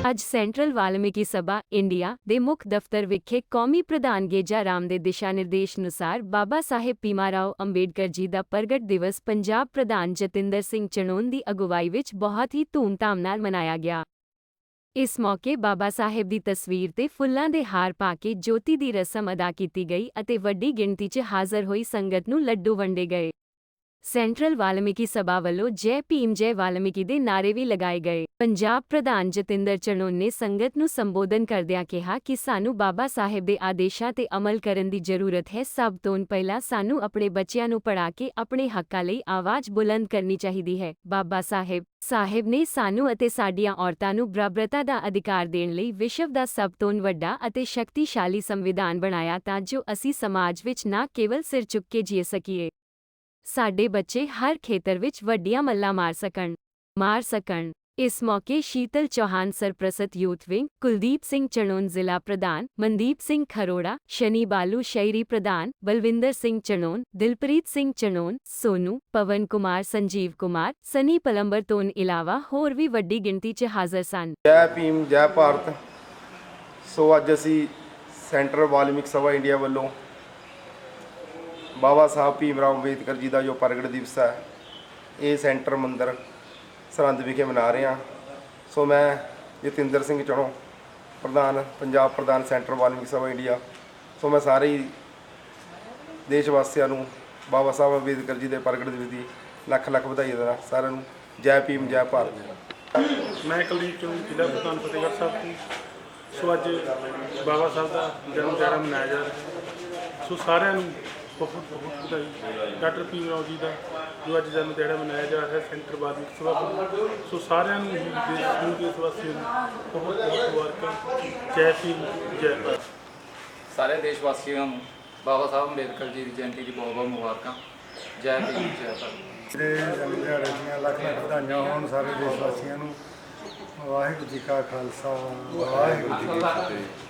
ਅੱਜ ਸੈਂਟਰਲ ਵਾਲਮੀਕੀ ਸਭਾ, ਇੰਡੀਆ ਦੇ ਮੁੱਖ ਦਫ਼ਤਰ ਵਿਖੇ ਕੌਮੀ ਪ੍ਰਧਾਨ ਗੇਜਾ ਰਾਮ ਦੇ ਦਿਸ਼ਾ ਨਿਰਦੇਸ਼ ਅਨੁਸਾਰ ਬਾਬਾ ਸਾਹਿਬ ਭੀਮਾਰਾਓ ਅੰਬੇਡਕਰ ਜੀ ਦਾ ਪ੍ਰਗਟ ਦਿਵਸ ਪੰਜਾਬ ਪ੍ਰਧਾਨ ਜਤਿੰਦਰ ਸਿੰਘ ਚਣੋਨ ਦੀ ਅਗਵਾਈ ਵਿੱਚ ਬਹੁਤ ਹੀ ਧੂਮਧਾਮ ਨਾਲ ਮਨਾਇਆ ਗਿਆ। ਇਸ ਮੌਕੇ ਬਾਬਾ ਸਾਹਿਬ ਦੀ ਤਸਵੀਰ ਤੇ ਫੁੱਲਾਂ ਦੇ ਹਾਰ ਪਾ ਕੇ ਜੋਤੀ ਦੀ ਰਸਮ ਅਦਾ ਕੀਤੀ ਗਈ ਅਤੇ ਵੱਡੀ ਗਿਣਤੀ 'ਚ ਹਾਜ਼ਰ ਹੋਈ ਸੰਗਤ ਨੂੰ ਲੱਡੂ ਵੰਡੇ ਗਏ। ਸੈਂਟਰਲ ਵਾਲਮੀਕੀ ਸਭਾ ਵੱਲੋਂ ਜੈ ਭੀਮ ਜੈ ਵਾਲਮੀਕੀ ਦੇ ਨਾਰੇ ਵੀ ਲਗਾਏ ਗਏ। ਪੰਜਾਬ ਪ੍ਰਧਾਨ ਜਤਿੰਦਰ ਚਨੋਨ ਨੇ ਸੰਗਤ ਨੂੰ ਸੰਬੋਧਨ ਕਰਦਿਆਂ ਕਿਹਾ ਕਿ ਸਾਨੂੰ ਬਾਬਾ ਸਾਹਿਬ ਦੇ ਆਦੇਸ਼ਾਂ ਤੇ ਅਮਲ ਕਰਨ ਦੀ ਜ਼ਰੂਰਤ ਹੈ। ਸਭ ਤੋਂ ਪਹਿਲਾਂ ਸਾਨੂੰ ਆਪਣੇ ਬੱਚਿਆਂ ਨੂੰ ਪੜ੍ਹਾ ਕੇ ਆਪਣੇ ਹੱਕਾਂ ਲਈ ਆਵਾਜ਼ ਬੁਲੰਦ ਕਰਨੀ ਚਾਹੀਦੀ ਹੈ। ਬਾਬਾ ਸਾਹਿਬ ਸਾਹਿਬ ਨੇ ਸਾਨੂੰ ਅਤੇ ਸਾਡੀਆਂ ਔਰਤਾਂ ਨੂੰ ਬਰਾਬਰਤਾ ਦਾ ਅਧਿਕਾਰ ਦੇਣ ਲਈ ਵਿਸ਼ਵ ਦਾ ਸਭ ਤੋਂ ਵੱਡਾ ਅਤੇ ਸ਼ਕਤੀਸ਼ਾਲੀ ਸੰਵਿਧਾਨ ਬਣਾਇਆ ਤਾਂ ਜੋ ਅਸੀਂ ਸਮਾਜ ਵਿੱਚ ਨਾ ਕੇਵਲ ਸਿਰ ਚੁੱਕ ਕੇ ਜੀ ਸਕੀਏ। ਸਾਡੇ ਬੱਚੇ ਹਰ ਖੇਤਰ ਵਿੱਚ ਵੱਡੀਆਂ ਮੱਲਾਂ ਮਾਰ ਸਕਣ ਮਾਰ ਸਕਣ। ਇਸ ਮੌਕੇ ਸ਼ੀਤਲ ਚੌਹਾਨ ਸਰਪ੍ਰਸਤ ਯੂਥ ਵਿੰਗ, ਕੁਲਦੀਪ ਸਿੰਘ ਚਣੋਨ ਜ਼ਿਲ੍ਹਾ ਪ੍ਰਧਾਨ, ਮਨਦੀਪ ਸਿੰਘ ਖਰੋੜਾ, ਸ਼ਨੀ ਬਾਲੂ ਸ਼ੈਰੀ ਪ੍ਰਧਾਨ, ਬਲਵਿੰਦਰ ਸਿੰਘ ਚਣੋਨ, ਦਿਲਪ੍ਰੀਤ ਸਿੰਘ ਚਣੋਨ, ਸੋਨੂ, ਪਵਨ ਕੁਮਾਰ, ਸੰਜੀਵ ਕੁਮਾਰ, ਸਨੀ ਪਲੰਬਰ ਤੋਂ ਇਲਾਵਾ ਹੋਰ ਵੀ ਵੱਡੀ ਗਿਣਤੀ 'ਚ ਹਾਜ਼ਰ ਸਨ। ਜੈ ਭੀਮ, ਜੈ ਭਾਰਤ। ਸੋ ਅੱਜ ਅਸੀਂ ਸੈਂਟਰ ਵਾਲਮੀਕ ਸਭਾ ਇੰਡੀਆ ਵੱਲੋਂ ਬਾਬਾ ਸਾਹਿਬ ਭੀਮ ਰਾਓ ਅੰਬੇਦਕਰ ਜੀ ਦਾ ਜੋ ਪ੍ਰਗਟ ਦਿਵਸ ਹੈ, ਇਹ ਸੈਂਟਰ ਮੰਦਰ ਸਰਹੰਦ ਵਿਖੇ ਮਨਾ ਰਹੇ। ਹਾਂ ਸੋ ਮੈਂ ਜਤਿੰਦਰ ਸਿੰਘ ਚਣੋ, ਪ੍ਰਧਾਨ, ਪੰਜਾਬ ਪ੍ਰਧਾਨ ਸੈਂਟਰ ਵਾਲਮੀਕ ਸਭਾ ਇੰਡੀਆ, ਸੋ ਮੈਂ ਸਾਰੇ ਹੀ ਦੇਸ਼ ਵਾਸੀਆਂ ਨੂੰ, ਬਾਬਾ ਸਾਹਿਬ ਅੰਬੇਦਕਰ ਜੀ ਦੇ ਪ੍ਰਗਟ ਦਿਵਸ ਦੀ ਲੱਖ ਲੱਖ ਵਧਾਈ ਦਿੰਦਾ ਸਾਰਿਆਂ ਨੂੰ ਜੈ ਭੀਮ, ਜੈ ਭਾਰਤ। ਮੈਂ ਕੁਲਦੀਪ ਚੌਂਕ ਜ਼ਿਲ੍ਹਾ ਪ੍ਰਧਾਨ ਫਤਿਹਗੜ੍ਹ ਸਾਹਿਬ ਤੋਂ ਸੋ ਅੱਜ ਬਾਬਾ ਸਾਹਿਬ ਦਾ ਜਨਮ ਦਿਹਾੜਾ ਮਨਾਇਆ ਜਾ ਰਿਹਾ। ਸੋ ਸਾਰਿਆਂ ਨੂੰ ਬਹੁਤ ਬਹੁਤ ਵਧਾਈ। ਡਾਕਟਰ ਭੀਮ ਰਾਓ ਜੀ ਦਾ ਜੋ ਅੱਜ ਜਨਮ ਦਿਹਾੜਾ ਮਨਾਇਆ ਜਾ ਰਿਹਾ ਹੈ ਸੈਂਟਰ ਵਾਲਮੀਕ ਸਭਾ ਸੋ ਸਾਰਿਆਂ ਨੂੰ ਹੀ ਦੇਸ਼ ਨੂੰ ਦੇਸ਼ ਵਾਸੀਆਂ ਨੂੰ ਬਹੁਤ ਬਹੁਤ ਮੁਬਾਰਕਾਂ। ਜੈ ਭੀਮ ਜੈ ਭਾਰਤ। ਸਾਰੇ ਦੇਸ਼ ਵਾਸੀਆਂ ਨੂੰ ਬਾਬਾ ਸਾਹਿਬ ਅੰਬੇਦਕਰ ਜੀ ਦੀ ਜਯੰਤੀ ਦੀ ਬਹੁਤ ਬਹੁਤ ਮੁਬਾਰਕਾਂ। ਜੈ ਭੀਮ ਜੈ ਭਾਰਤ। ਦੇ ਜਨਮ ਦਿਹਾੜੇ ਦੀਆਂ ਲੱਖ ਲੱਖ ਵਧਾਈਆਂ ਹੋਣ ਸਾਰੇ ਦੇਸ਼ ਵਾਸੀਆਂ ਨੂੰ। ਵਾਹਿਗੁਰੂ ਜੀ ਕਾ ਖਾਲਸਾ ਵਾਹਿਗੁਰੂ ਜੀ ਕੀ ਫਤਿਹ।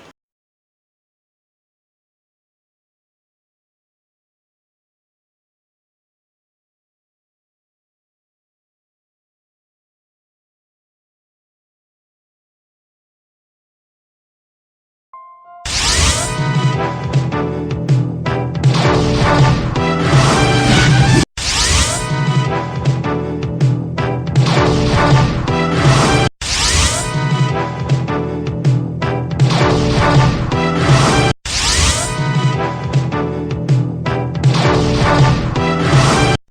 Bye.